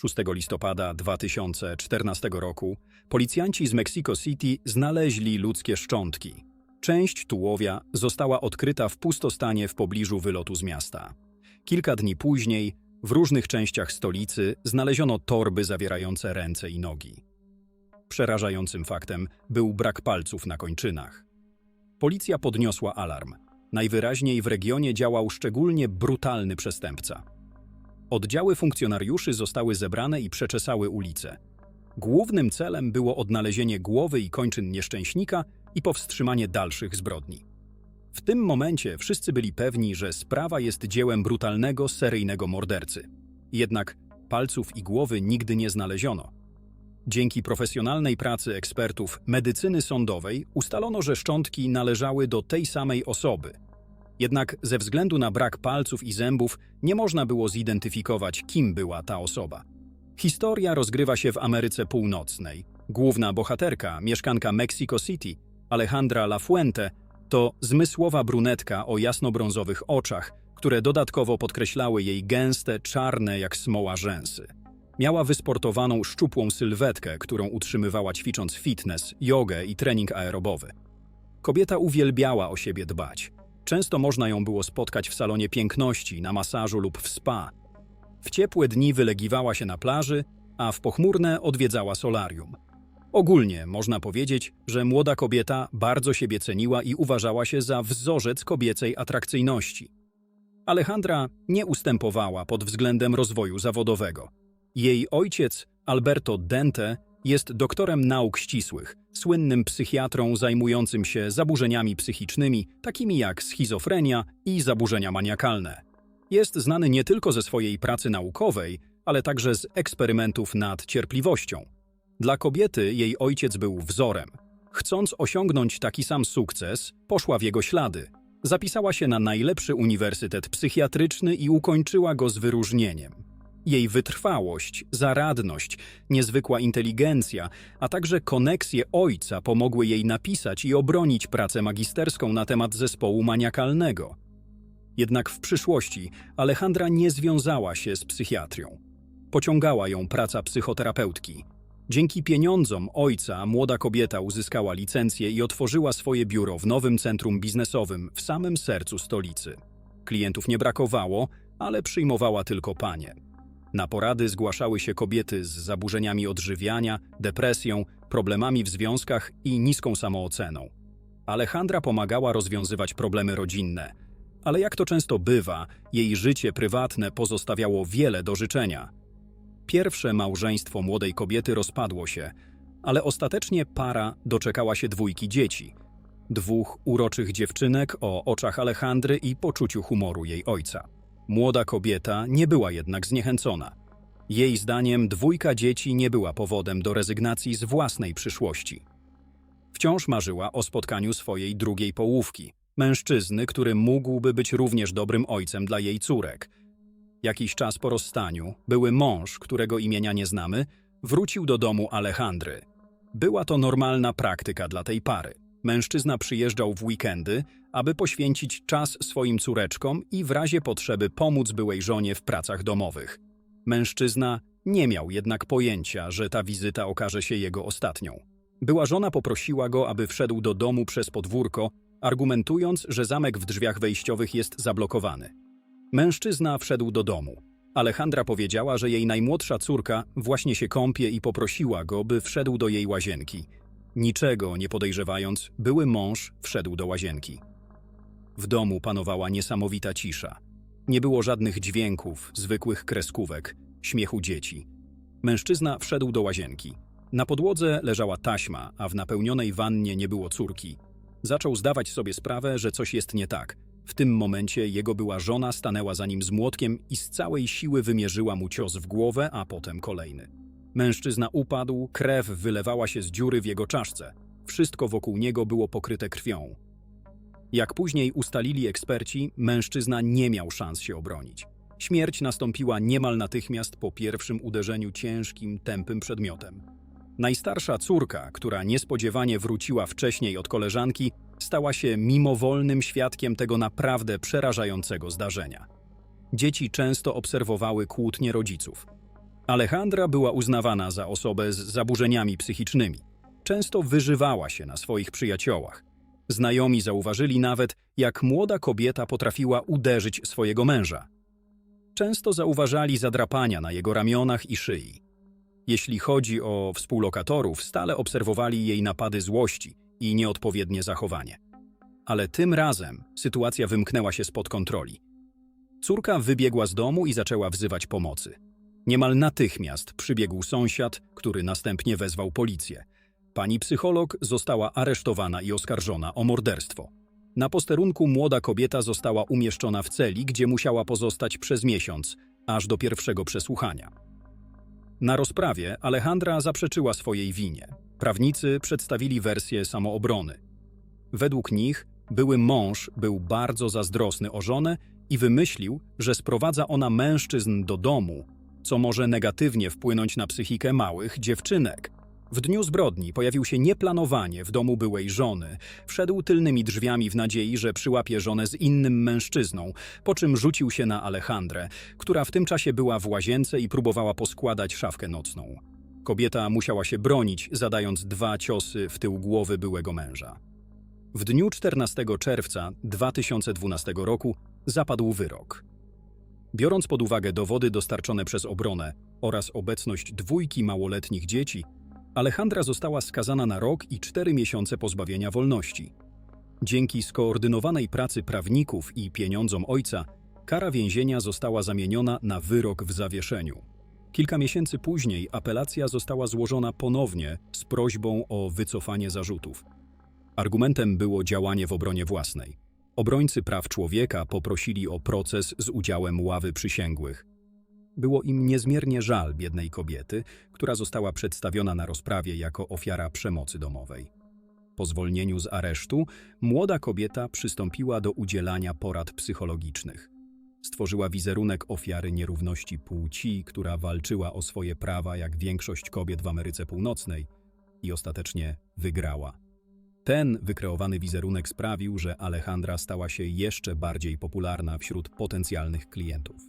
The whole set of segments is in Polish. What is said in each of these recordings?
6 listopada 2014 roku policjanci z Mexico City znaleźli ludzkie szczątki. Część tułowia została odkryta w pustostanie w pobliżu wylotu z miasta. Kilka dni później w różnych częściach stolicy znaleziono torby zawierające ręce i nogi. Przerażającym faktem był brak palców na kończynach. Policja podniosła alarm. Najwyraźniej w regionie działał szczególnie brutalny przestępca. Oddziały funkcjonariuszy zostały zebrane i przeczesały ulice. Głównym celem było odnalezienie głowy i kończyn nieszczęśnika i powstrzymanie dalszych zbrodni. W tym momencie wszyscy byli pewni, że sprawa jest dziełem brutalnego, seryjnego mordercy. Jednak palców i głowy nigdy nie znaleziono. Dzięki profesjonalnej pracy ekspertów medycyny sądowej ustalono, że szczątki należały do tej samej osoby. Jednak ze względu na brak palców i zębów nie można było zidentyfikować, kim była ta osoba. Historia rozgrywa się w Ameryce Północnej. Główna bohaterka, mieszkanka Mexico City, Alejandra Lafuente, to zmysłowa brunetka o jasnobrązowych oczach, które dodatkowo podkreślały jej gęste, czarne jak smoła rzęsy. Miała wysportowaną, szczupłą sylwetkę, którą utrzymywała ćwicząc fitness, jogę i trening aerobowy. Kobieta uwielbiała o siebie dbać. Często można ją było spotkać w salonie piękności, na masażu lub w spa. W ciepłe dni wylegiwała się na plaży, a w pochmurne odwiedzała solarium. Ogólnie można powiedzieć, że młoda kobieta bardzo siebie ceniła i uważała się za wzorzec kobiecej atrakcyjności. Alejandra nie ustępowała pod względem rozwoju zawodowego. Jej ojciec, Alberto Dente, jest doktorem nauk ścisłych, słynnym psychiatrą zajmującym się zaburzeniami psychicznymi, takimi jak schizofrenia i zaburzenia maniakalne. Jest znany nie tylko ze swojej pracy naukowej, ale także z eksperymentów nad cierpliwością. Dla kobiety jej ojciec był wzorem. Chcąc osiągnąć taki sam sukces, poszła w jego ślady. Zapisała się na najlepszy uniwersytet psychiatryczny i ukończyła go z wyróżnieniem. Jej wytrwałość, zaradność, niezwykła inteligencja, a także koneksje ojca pomogły jej napisać i obronić pracę magisterską na temat zespołu maniakalnego. Jednak w przyszłości Alejandra nie związała się z psychiatrią. Pociągała ją praca psychoterapeutki. Dzięki pieniądzom ojca młoda kobieta uzyskała licencję i otworzyła swoje biuro w nowym centrum biznesowym w samym sercu stolicy. Klientów nie brakowało, ale przyjmowała tylko panie. Na porady zgłaszały się kobiety z zaburzeniami odżywiania, depresją, problemami w związkach i niską samooceną. Alejandra pomagała rozwiązywać problemy rodzinne, ale jak to często bywa, jej życie prywatne pozostawiało wiele do życzenia. Pierwsze małżeństwo młodej kobiety rozpadło się, ale ostatecznie para doczekała się dwójki dzieci. Dwóch uroczych dziewczynek o oczach Alejandry i poczuciu humoru jej ojca. Młoda kobieta nie była jednak zniechęcona. Jej zdaniem dwójka dzieci nie była powodem do rezygnacji z własnej przyszłości. Wciąż marzyła o spotkaniu swojej drugiej połówki, mężczyzny, który mógłby być również dobrym ojcem dla jej córek. Jakiś czas po rozstaniu, były mąż, którego imienia nie znamy, wrócił do domu Alejandry. Była to normalna praktyka dla tej pary. Mężczyzna przyjeżdżał w weekendy, aby poświęcić czas swoim córeczkom i w razie potrzeby pomóc byłej żonie w pracach domowych. Mężczyzna nie miał jednak pojęcia, że ta wizyta okaże się jego ostatnią. Była żona poprosiła go, aby wszedł do domu przez podwórko, argumentując, że zamek w drzwiach wejściowych jest zablokowany. Mężczyzna wszedł do domu. Alejandra powiedziała, że jej najmłodsza córka właśnie się kąpie i poprosiła go, by wszedł do jej łazienki. Niczego nie podejrzewając, były mąż wszedł do łazienki. W domu panowała niesamowita cisza. Nie było żadnych dźwięków, zwykłych kreskówek, śmiechu dzieci. Mężczyzna wszedł do łazienki. Na podłodze leżała taśma, a w napełnionej wannie nie było córki. Zaczął zdawać sobie sprawę, że coś jest nie tak. W tym momencie jego była żona stanęła za nim z młotkiem i z całej siły wymierzyła mu cios w głowę, a potem kolejny. Mężczyzna upadł, krew wylewała się z dziury w jego czaszce. Wszystko wokół niego było pokryte krwią. Jak później ustalili eksperci, mężczyzna nie miał szans się obronić. Śmierć nastąpiła niemal natychmiast po pierwszym uderzeniu ciężkim, tępym przedmiotem. Najstarsza córka, która niespodziewanie wróciła wcześniej od koleżanki, stała się mimowolnym świadkiem tego naprawdę przerażającego zdarzenia. Dzieci często obserwowały kłótnie rodziców. Alejandra była uznawana za osobę z zaburzeniami psychicznymi. Często wyżywała się na swoich przyjaciołach. Znajomi zauważyli nawet, jak młoda kobieta potrafiła uderzyć swojego męża. Często zauważali zadrapania na jego ramionach i szyi. Jeśli chodzi o współlokatorów, stale obserwowali jej napady złości i nieodpowiednie zachowanie. Ale tym razem sytuacja wymknęła się spod kontroli. Córka wybiegła z domu i zaczęła wzywać pomocy. Niemal natychmiast przybiegł sąsiad, który następnie wezwał policję. Pani psycholog została aresztowana i oskarżona o morderstwo. Na posterunku młoda kobieta została umieszczona w celi, gdzie musiała pozostać przez miesiąc, aż do pierwszego przesłuchania. Na rozprawie Alejandra zaprzeczyła swojej winie. Prawnicy przedstawili wersję samoobrony. Według nich były mąż był bardzo zazdrosny o żonę i wymyślił, że sprowadza ona mężczyzn do domu, co może negatywnie wpłynąć na psychikę małych dziewczynek. W dniu zbrodni pojawił się nieplanowanie w domu byłej żony. Wszedł tylnymi drzwiami w nadziei, że przyłapie żonę z innym mężczyzną, po czym rzucił się na Alejandrę, która w tym czasie była w łazience i próbowała poskładać szafkę nocną. Kobieta musiała się bronić, zadając dwa ciosy w tył głowy byłego męża. W dniu 14 czerwca 2012 roku zapadł wyrok. Biorąc pod uwagę dowody dostarczone przez obronę oraz obecność dwójki małoletnich dzieci, Alejandra została skazana na rok i cztery miesiące pozbawienia wolności. Dzięki skoordynowanej pracy prawników i pieniądzom ojca, kara więzienia została zamieniona na wyrok w zawieszeniu. Kilka miesięcy później apelacja została złożona ponownie z prośbą o wycofanie zarzutów. Argumentem było działanie w obronie własnej. Obrońcy praw człowieka poprosili o proces z udziałem ławy przysięgłych. Było im niezmiernie żal biednej kobiety, która została przedstawiona na rozprawie jako ofiara przemocy domowej. Po zwolnieniu z aresztu, młoda kobieta przystąpiła do udzielania porad psychologicznych. Stworzyła wizerunek ofiary nierówności płci, która walczyła o swoje prawa jak większość kobiet w Ameryce Północnej i ostatecznie wygrała. Ten wykreowany wizerunek sprawił, że Alejandra stała się jeszcze bardziej popularna wśród potencjalnych klientów.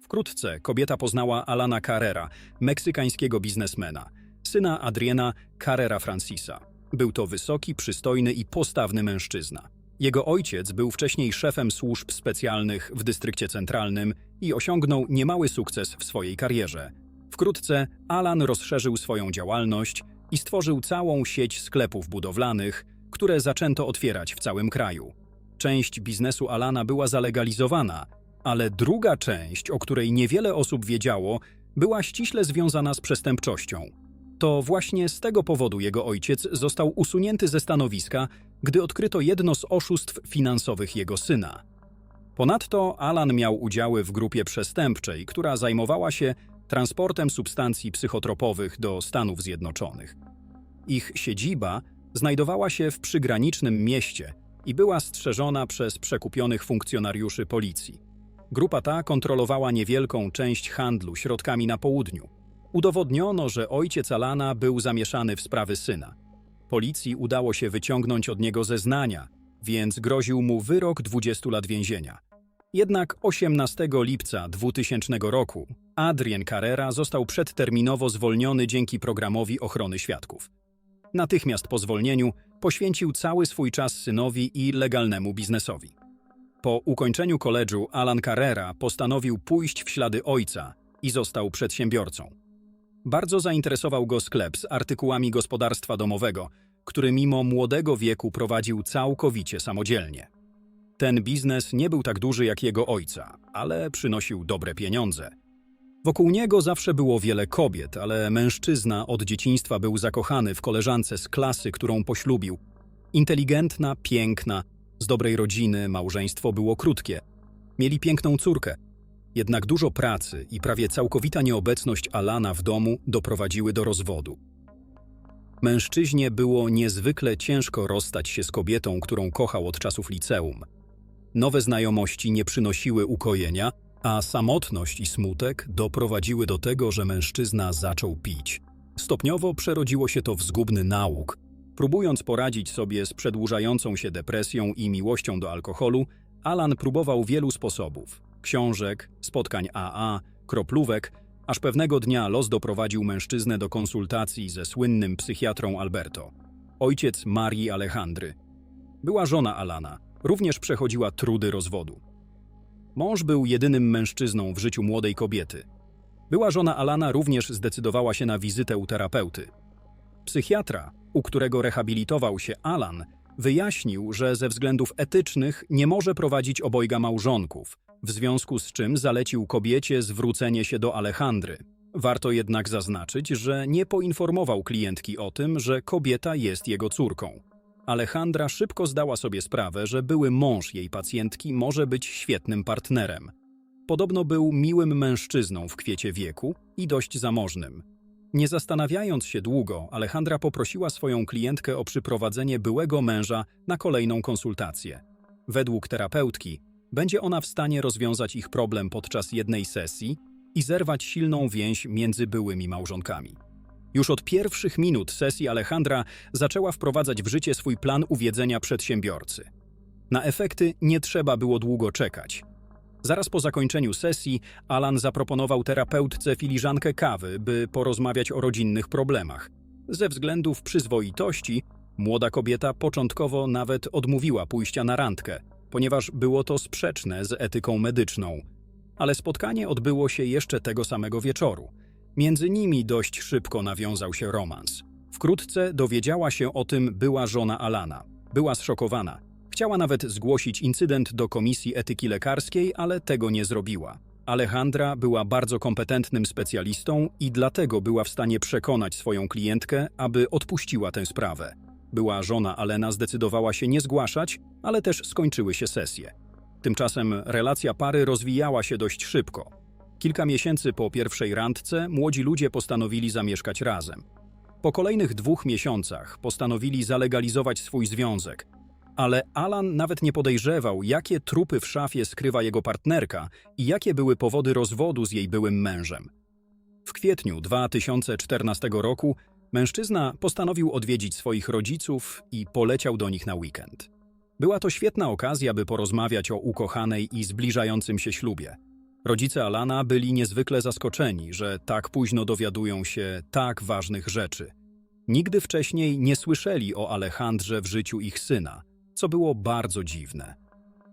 Wkrótce kobieta poznała Alana Carrera, meksykańskiego biznesmena, syna Adriana Carrera Francisa. Był to wysoki, przystojny i postawny mężczyzna. Jego ojciec był wcześniej szefem służb specjalnych w dystrykcie centralnym i osiągnął niemały sukces w swojej karierze. Wkrótce Alan rozszerzył swoją działalność i stworzył całą sieć sklepów budowlanych, które zaczęto otwierać w całym kraju. Część biznesu Alana była zalegalizowana, ale druga część, o której niewiele osób wiedziało, była ściśle związana z przestępczością. To właśnie z tego powodu jego ojciec został usunięty ze stanowiska, gdy odkryto jedno z oszustw finansowych jego syna. Ponadto Alan miał udziały w grupie przestępczej, która zajmowała się transportem substancji psychotropowych do Stanów Zjednoczonych. Ich siedziba znajdowała się w przygranicznym mieście i była strzeżona przez przekupionych funkcjonariuszy policji. Grupa ta kontrolowała niewielką część handlu środkami na południu. Udowodniono, że ojciec Alana był zamieszany w sprawy syna. Policji udało się wyciągnąć od niego zeznania, więc groził mu wyrok 20 lat więzienia. Jednak 18 lipca 2000 roku Adrien Carrera został przedterminowo zwolniony dzięki programowi ochrony świadków. Natychmiast po zwolnieniu poświęcił cały swój czas synowi i legalnemu biznesowi. Po ukończeniu koledżu Alan Carrera postanowił pójść w ślady ojca i został przedsiębiorcą. Bardzo zainteresował go sklep z artykułami gospodarstwa domowego, który mimo młodego wieku prowadził całkowicie samodzielnie. Ten biznes nie był tak duży jak jego ojca, ale przynosił dobre pieniądze. Wokół niego zawsze było wiele kobiet, ale mężczyzna od dzieciństwa był zakochany w koleżance z klasy, którą poślubił. Inteligentna, piękna, z dobrej rodziny, małżeństwo było krótkie. Mieli piękną córkę. Jednak dużo pracy i prawie całkowita nieobecność Alana w domu doprowadziły do rozwodu. Mężczyźnie było niezwykle ciężko rozstać się z kobietą, którą kochał od czasów liceum. Nowe znajomości nie przynosiły ukojenia, a samotność i smutek doprowadziły do tego, że mężczyzna zaczął pić. Stopniowo przerodziło się to w zgubny nauk. Próbując poradzić sobie z przedłużającą się depresją i miłością do alkoholu, Alan próbował wielu sposobów: książek, spotkań AA, kroplówek, Aż pewnego dnia los doprowadził mężczyznę do konsultacji ze słynnym psychiatrą Alberto, ojciec Marii Alejandry. Była żona Alana, również przechodziła trudy rozwodu. Mąż był jedynym mężczyzną w życiu młodej kobiety. Była żona Alana również zdecydowała się na wizytę u terapeuty. Psychiatra, u którego rehabilitował się Alan, wyjaśnił, że ze względów etycznych nie może prowadzić obojga małżonków, w związku z czym zalecił kobiecie zwrócenie się do Alejandry. Warto jednak zaznaczyć, że nie poinformował klientki o tym, że kobieta jest jego córką. Alejandra szybko zdała sobie sprawę, że były mąż jej pacjentki może być świetnym partnerem. Podobno był miłym mężczyzną w kwiecie wieku i dość zamożnym. Nie zastanawiając się długo, Alejandra poprosiła swoją klientkę o przyprowadzenie byłego męża na kolejną konsultację. Według terapeutki będzie ona w stanie rozwiązać ich problem podczas jednej sesji i zerwać silną więź między byłymi małżonkami. Już od pierwszych minut sesji Alejandra zaczęła wprowadzać w życie swój plan uwiedzenia przedsiębiorcy. Na efekty nie trzeba było długo czekać. Zaraz po zakończeniu sesji Alan zaproponował terapeutce filiżankę kawy, by porozmawiać o rodzinnych problemach. Ze względów przyzwoitości młoda kobieta początkowo nawet odmówiła pójścia na randkę, ponieważ było to sprzeczne z etyką medyczną. Ale spotkanie odbyło się jeszcze tego samego wieczoru. Między nimi dość szybko nawiązał się romans. Wkrótce dowiedziała się o tym była żona Alana. Była zszokowana. Chciała nawet zgłosić incydent do Komisji Etyki Lekarskiej, ale tego nie zrobiła. Alejandra była bardzo kompetentnym specjalistą i dlatego była w stanie przekonać swoją klientkę, aby odpuściła tę sprawę. Była żona Alena zdecydowała się nie zgłaszać, ale też skończyły się sesje. Tymczasem relacja pary rozwijała się dość szybko. Kilka miesięcy po pierwszej randce młodzi ludzie postanowili zamieszkać razem. Po kolejnych dwóch miesiącach postanowili zalegalizować swój związek, ale Alan nawet nie podejrzewał, jakie trupy w szafie skrywa jego partnerka i jakie były powody rozwodu z jej byłym mężem. W kwietniu 2014 roku mężczyzna postanowił odwiedzić swoich rodziców i poleciał do nich na weekend. Była to świetna okazja, by porozmawiać o ukochanej i zbliżającym się ślubie. Rodzice Alana byli niezwykle zaskoczeni, że tak późno dowiadują się tak ważnych rzeczy. Nigdy wcześniej nie słyszeli o Alejandrze w życiu ich syna – co było bardzo dziwne.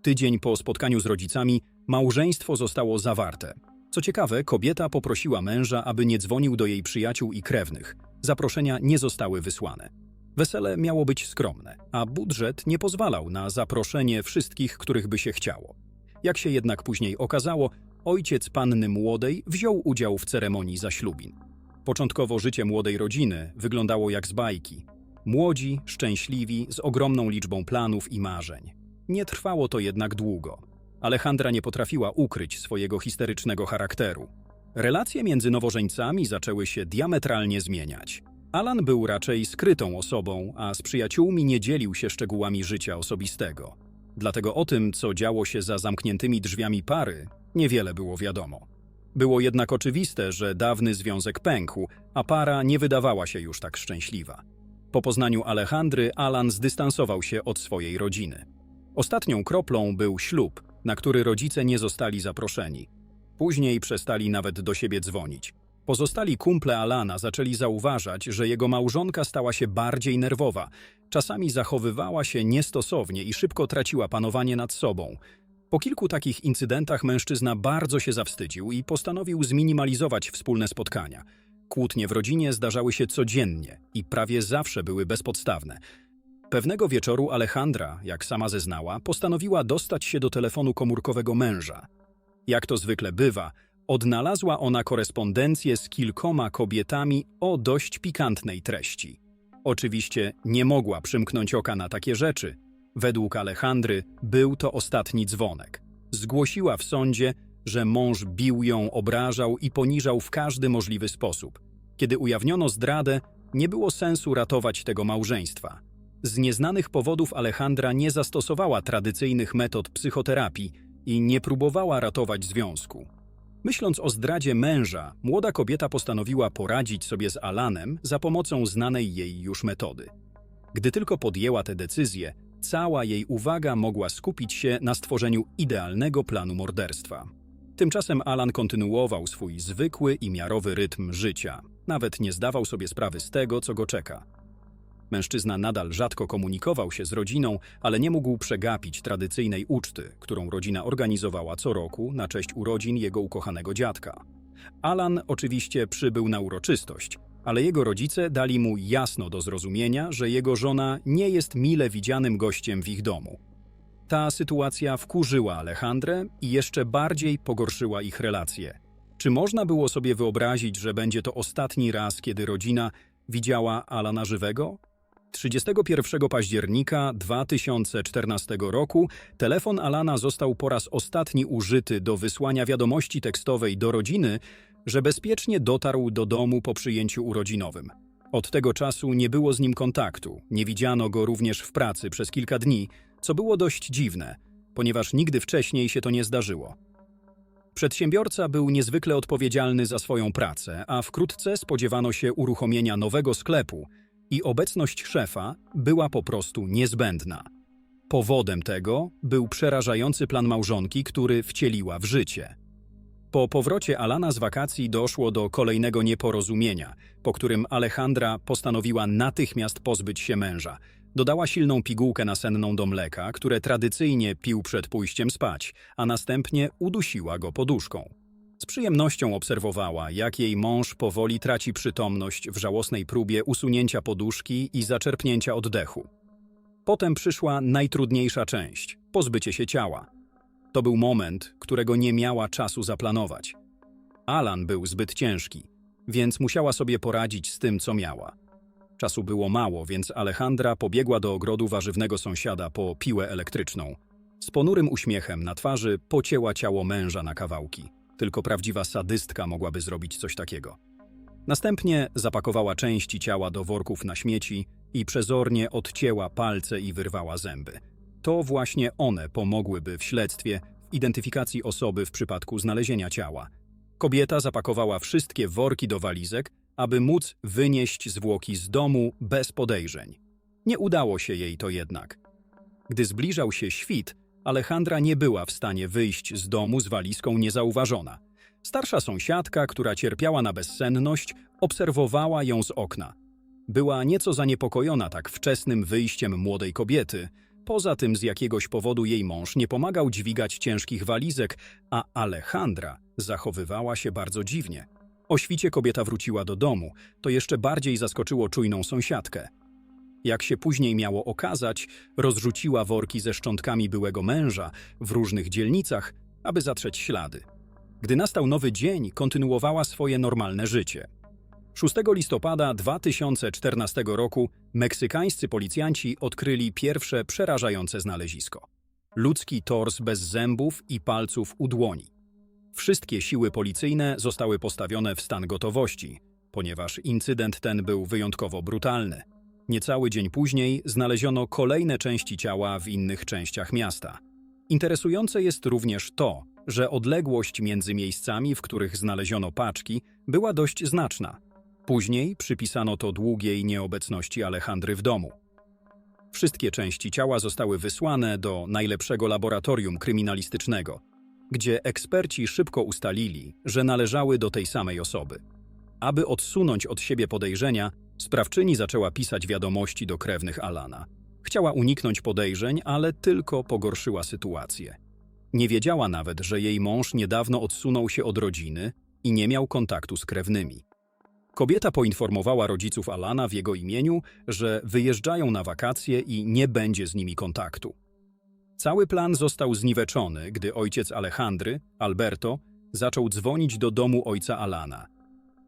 Tydzień po spotkaniu z rodzicami małżeństwo zostało zawarte. Co ciekawe, kobieta poprosiła męża, aby nie dzwonił do jej przyjaciół i krewnych. Zaproszenia nie zostały wysłane. Wesele miało być skromne, a budżet nie pozwalał na zaproszenie wszystkich, których by się chciało. Jak się jednak później okazało, ojciec panny młodej wziął udział w ceremonii zaślubin. Początkowo życie młodej rodziny wyglądało jak z bajki. Młodzi, szczęśliwi, z ogromną liczbą planów i marzeń. Nie trwało to jednak długo. Alejandra nie potrafiła ukryć swojego histerycznego charakteru. Relacje między nowożeńcami zaczęły się diametralnie zmieniać. Alan był raczej skrytą osobą, a z przyjaciółmi nie dzielił się szczegółami życia osobistego. Dlatego o tym, co działo się za zamkniętymi drzwiami pary, niewiele było wiadomo. Było jednak oczywiste, że dawny związek pękł, a para nie wydawała się już tak szczęśliwa. Po poznaniu Alejandry, Alan zdystansował się od swojej rodziny. Ostatnią kroplą był ślub, na który rodzice nie zostali zaproszeni. Później przestali nawet do siebie dzwonić. Pozostali kumple Alana zaczęli zauważać, że jego małżonka stała się bardziej nerwowa, czasami zachowywała się niestosownie i szybko traciła panowanie nad sobą. Po kilku takich incydentach mężczyzna bardzo się zawstydził i postanowił zminimalizować wspólne spotkania – Kłótnie w rodzinie zdarzały się codziennie i prawie zawsze były bezpodstawne. Pewnego wieczoru Alejandra, jak sama zeznała, postanowiła dostać się do telefonu komórkowego męża. Jak to zwykle bywa, odnalazła ona korespondencję z kilkoma kobietami o dość pikantnej treści. Oczywiście nie mogła przymknąć oka na takie rzeczy. Według Alejandry był to ostatni dzwonek. Zgłosiła w sądzie, że mąż bił ją, obrażał i poniżał w każdy możliwy sposób. Kiedy ujawniono zdradę, nie było sensu ratować tego małżeństwa. Z nieznanych powodów Alejandra nie zastosowała tradycyjnych metod psychoterapii i nie próbowała ratować związku. Myśląc o zdradzie męża, młoda kobieta postanowiła poradzić sobie z Alanem za pomocą znanej jej już metody. Gdy tylko podjęła tę decyzję, cała jej uwaga mogła skupić się na stworzeniu idealnego planu morderstwa. Tymczasem Alan kontynuował swój zwykły i miarowy rytm życia. Nawet nie zdawał sobie sprawy z tego, co go czeka. Mężczyzna nadal rzadko komunikował się z rodziną, ale nie mógł przegapić tradycyjnej uczty, którą rodzina organizowała co roku na cześć urodzin jego ukochanego dziadka. Alan oczywiście przybył na uroczystość, ale jego rodzice dali mu jasno do zrozumienia, że jego żona nie jest mile widzianym gościem w ich domu. Ta sytuacja wkurzyła Alejandrę i jeszcze bardziej pogorszyła ich relacje. Czy można było sobie wyobrazić, że będzie to ostatni raz, kiedy rodzina widziała Alana żywego? 31 października 2014 roku telefon Alana został po raz ostatni użyty do wysłania wiadomości tekstowej do rodziny, że bezpiecznie dotarł do domu po przyjęciu urodzinowym. Od tego czasu nie było z nim kontaktu, nie widziano go również w pracy przez kilka dni, co było dość dziwne, ponieważ nigdy wcześniej się to nie zdarzyło. Przedsiębiorca był niezwykle odpowiedzialny za swoją pracę, a wkrótce spodziewano się uruchomienia nowego sklepu i obecność szefa była po prostu niezbędna. Powodem tego był przerażający plan małżonki, który wcieliła w życie. Po powrocie Alana z wakacji doszło do kolejnego nieporozumienia, po którym Alejandra postanowiła natychmiast pozbyć się męża. Dodała silną pigułkę nasenną do mleka, które tradycyjnie pił przed pójściem spać, a następnie udusiła go poduszką. Z przyjemnością obserwowała, jak jej mąż powoli traci przytomność w żałosnej próbie usunięcia poduszki i zaczerpnięcia oddechu. Potem przyszła najtrudniejsza część pozbycie się ciała. To był moment, którego nie miała czasu zaplanować. Alan był zbyt ciężki, więc musiała sobie poradzić z tym, co miała. Czasu było mało, więc Alejandra pobiegła do ogrodu warzywnego sąsiada po piłę elektryczną. Z ponurym uśmiechem na twarzy pocięła ciało męża na kawałki. Tylko prawdziwa sadystka mogłaby zrobić coś takiego. Następnie zapakowała części ciała do worków na śmieci i przezornie odcięła palce i wyrwała zęby. To właśnie one pomogłyby w śledztwie w identyfikacji osoby w przypadku znalezienia ciała. Kobieta zapakowała wszystkie worki do walizek, aby móc wynieść zwłoki z domu bez podejrzeń. Nie udało się jej to jednak. Gdy zbliżał się świt, Alejandra nie była w stanie wyjść z domu z walizką niezauważona. Starsza sąsiadka, która cierpiała na bezsenność, obserwowała ją z okna. Była nieco zaniepokojona tak wczesnym wyjściem młodej kobiety. Poza tym z jakiegoś powodu jej mąż nie pomagał dźwigać ciężkich walizek, a Alejandra zachowywała się bardzo dziwnie. O świcie kobieta wróciła do domu, to jeszcze bardziej zaskoczyło czujną sąsiadkę. Jak się później miało okazać, rozrzuciła worki ze szczątkami byłego męża w różnych dzielnicach, aby zatrzeć ślady. Gdy nastał nowy dzień, kontynuowała swoje normalne życie. 6 listopada 2014 roku meksykańscy policjanci odkryli pierwsze przerażające znalezisko. Ludzki tors bez zębów i palców u dłoni. Wszystkie siły policyjne zostały postawione w stan gotowości, ponieważ incydent ten był wyjątkowo brutalny. Niecały dzień później znaleziono kolejne części ciała w innych częściach miasta. Interesujące jest również to, że odległość między miejscami, w których znaleziono paczki, była dość znaczna. Później przypisano to długiej nieobecności Alejandry w domu. Wszystkie części ciała zostały wysłane do najlepszego laboratorium kryminalistycznego, gdzie eksperci szybko ustalili, że należały do tej samej osoby. Aby odsunąć od siebie podejrzenia, sprawczyni zaczęła pisać wiadomości do krewnych Alana. Chciała uniknąć podejrzeń, ale tylko pogorszyła sytuację. Nie wiedziała nawet, że jej mąż niedawno odsunął się od rodziny i nie miał kontaktu z krewnymi. Kobieta poinformowała rodziców Alana w jego imieniu, że wyjeżdżają na wakacje i nie będzie z nimi kontaktu. Cały plan został zniweczony, gdy ojciec Alejandry, Alberto, zaczął dzwonić do domu ojca Alana.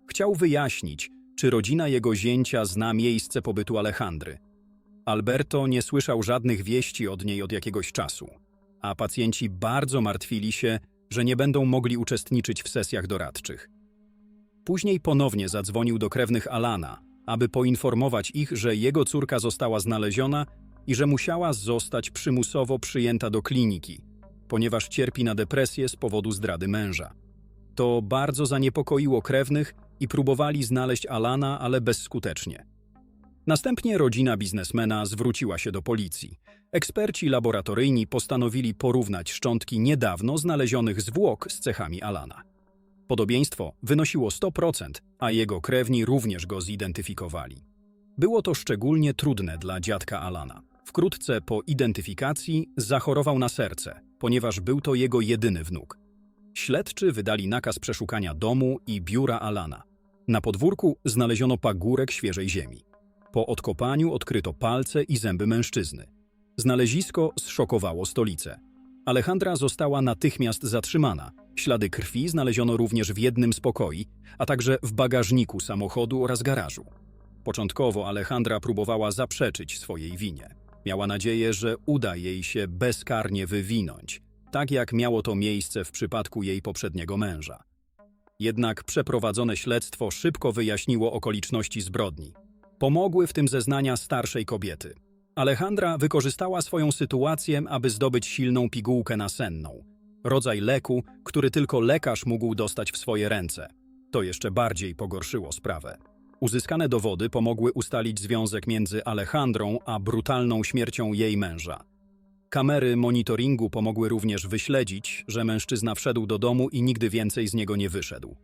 Chciał wyjaśnić, czy rodzina jego zięcia zna miejsce pobytu Alejandry. Alberto nie słyszał żadnych wieści od niej od jakiegoś czasu, a pacjenci bardzo martwili się, że nie będą mogli uczestniczyć w sesjach doradczych. Później ponownie zadzwonił do krewnych Alana, aby poinformować ich, że jego córka została znaleziona i że musiała zostać przymusowo przyjęta do kliniki, ponieważ cierpi na depresję z powodu zdrady męża. To bardzo zaniepokoiło krewnych i próbowali znaleźć Alana, ale bezskutecznie. Następnie rodzina biznesmena zwróciła się do policji. Eksperci laboratoryjni postanowili porównać szczątki niedawno znalezionych zwłok z cechami Alana. Podobieństwo wynosiło 100%, a jego krewni również go zidentyfikowali. Było to szczególnie trudne dla dziadka Alana. Wkrótce po identyfikacji zachorował na serce, ponieważ był to jego jedyny wnuk. Śledczy wydali nakaz przeszukania domu i biura Alana. Na podwórku znaleziono pagórek świeżej ziemi. Po odkopaniu odkryto palce i zęby mężczyzny. Znalezisko zszokowało stolicę. Alejandra została natychmiast zatrzymana. Ślady krwi znaleziono również w jednym z pokoi, a także w bagażniku samochodu oraz garażu. Początkowo Alejandra próbowała zaprzeczyć swojej winie. Miała nadzieję, że uda jej się bezkarnie wywinąć, tak jak miało to miejsce w przypadku jej poprzedniego męża. Jednak przeprowadzone śledztwo szybko wyjaśniło okoliczności zbrodni. Pomogły w tym zeznania starszej kobiety. Alejandra wykorzystała swoją sytuację, aby zdobyć silną pigułkę nasenną. Rodzaj leku, który tylko lekarz mógł dostać w swoje ręce. To jeszcze bardziej pogorszyło sprawę. Uzyskane dowody pomogły ustalić związek między Alejandrą a brutalną śmiercią jej męża. Kamery monitoringu pomogły również wyśledzić, że mężczyzna wszedł do domu i nigdy więcej z niego nie wyszedł.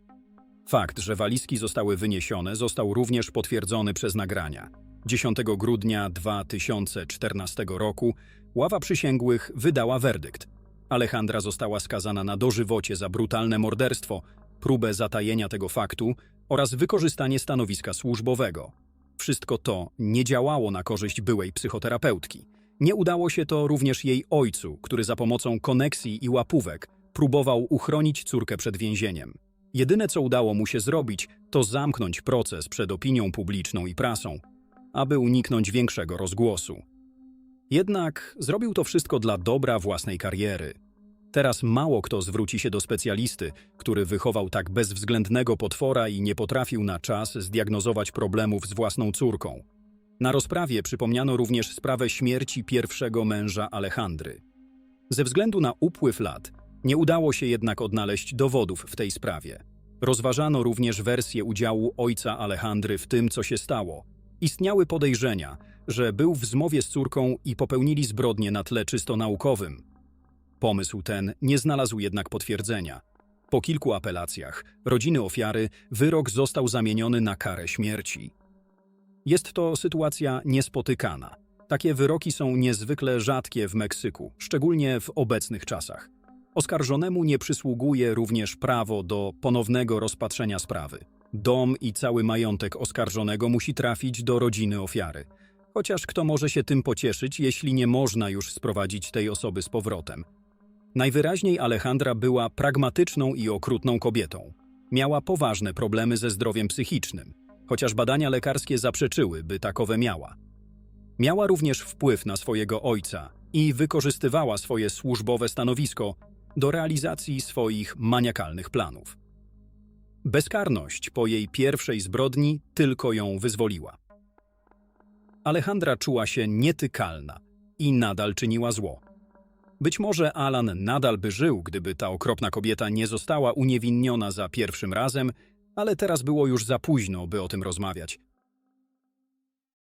Fakt, że walizki zostały wyniesione, został również potwierdzony przez nagrania. 10 grudnia 2014 roku ława przysięgłych wydała werdykt. Alejandra została skazana na dożywocie za brutalne morderstwo, próbę zatajenia tego faktu oraz wykorzystanie stanowiska służbowego. Wszystko to nie działało na korzyść byłej psychoterapeutki. Nie udało się to również jej ojcu, który za pomocą koneksji i łapówek próbował uchronić córkę przed więzieniem. Jedyne, co udało mu się zrobić, to zamknąć proces przed opinią publiczną i prasą, aby uniknąć większego rozgłosu. Jednak zrobił to wszystko dla dobra własnej kariery. Teraz mało kto zwróci się do specjalisty, który wychował tak bezwzględnego potwora i nie potrafił na czas zdiagnozować problemów z własną córką. Na rozprawie przypomniano również sprawę śmierci pierwszego męża Alejandry. Ze względu na upływ lat nie udało się jednak odnaleźć dowodów w tej sprawie. Rozważano również wersję udziału ojca Alejandry w tym, co się stało. Istniały podejrzenia, że był w zmowie z córką i popełnili zbrodnię na tle czysto naukowym. Pomysł ten nie znalazł jednak potwierdzenia. Po kilku apelacjach rodziny ofiary wyrok został zamieniony na karę śmierci. Jest to sytuacja niespotykana. Takie wyroki są niezwykle rzadkie w Meksyku, szczególnie w obecnych czasach. Oskarżonemu nie przysługuje również prawo do ponownego rozpatrzenia sprawy. Dom i cały majątek oskarżonego musi trafić do rodziny ofiary. Chociaż kto może się tym pocieszyć, jeśli nie można już sprowadzić tej osoby z powrotem? Najwyraźniej Alejandra była pragmatyczną i okrutną kobietą. Miała poważne problemy ze zdrowiem psychicznym, chociaż badania lekarskie zaprzeczyły, by takowe miała. Miała również wpływ na swojego ojca i wykorzystywała swoje służbowe stanowisko do realizacji swoich maniakalnych planów. Bezkarność po jej pierwszej zbrodni tylko ją wyzwoliła. Alejandra czuła się nietykalna i nadal czyniła zło. Być może Alan nadal by żył, gdyby ta okropna kobieta nie została uniewinniona za pierwszym razem, ale teraz było już za późno, by o tym rozmawiać.